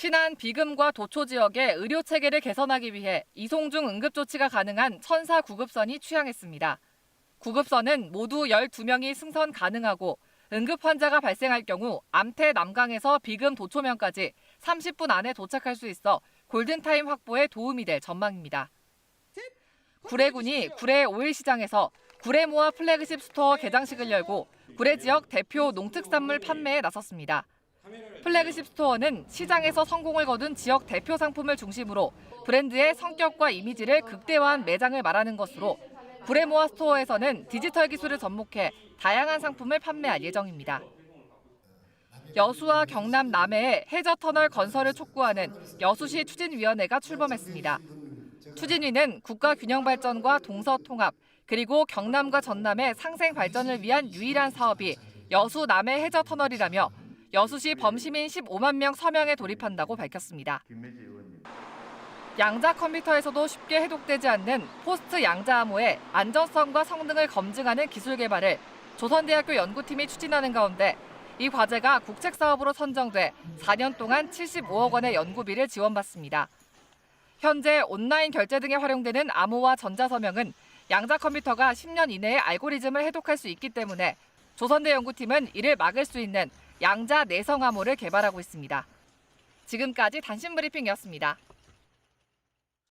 신안 비금과 도초 지역의 의료 체계를 개선하기 위해 이송중 응급 조치가 가능한 천사 구급선이 취항했습니다. 구급선은 모두 12명이 승선 가능하고 응급 환자가 발생할 경우 암태 남강에서 비금 도초면까지 30분 안에 도착할 수 있어 골든타임 확보에 도움이 될 전망입니다. 구례군이 구례 오일시장에서 구례모아 플래그십 스토어 개장식을 열고 구례 지역 대표 농특산물 판매에 나섰습니다. 플래그십 스토어는 시장에서 성공을 거둔 지역 대표 상품을 중심으로 브랜드의 성격과 이미지를 극대화한 매장을 말하는 것으로 구례모아 스토어에서는 디지털 기술을 접목해 다양한 상품을 판매할 예정입니다. 여수와 경남 남해에 해저 터널 건설을 촉구하는 여수시 추진위원회가 출범했습니다. 추진위는 국가 균형 발전과 동서 통합 그리고 경남과 전남의 상생 발전을 위한 유일한 사업이 여수 남해 해저 터널이라며 여수시 범시민 15만 명 서명에 돌입한다고 밝혔습니다. 양자 컴퓨터에서도 쉽게 해독되지 않는 포스트 양자 암호의 안전성과 성능을 검증하는 기술 개발을 조선대학교 연구팀이 추진하는 가운데 이 과제가 국책 사업으로 선정돼 4년 동안 75억 원의 연구비를 지원받습니다. 현재 온라인 결제 등에 활용되는 암호와 전자서명은 양자 컴퓨터가 10년 이내에 알고리즘을 해독할 수 있기 때문에 조선대 연구팀은 이를 막을 수 있는 양자 내성 암호를 개발하고 있습니다. 지금까지 단신 브리핑이었습니다.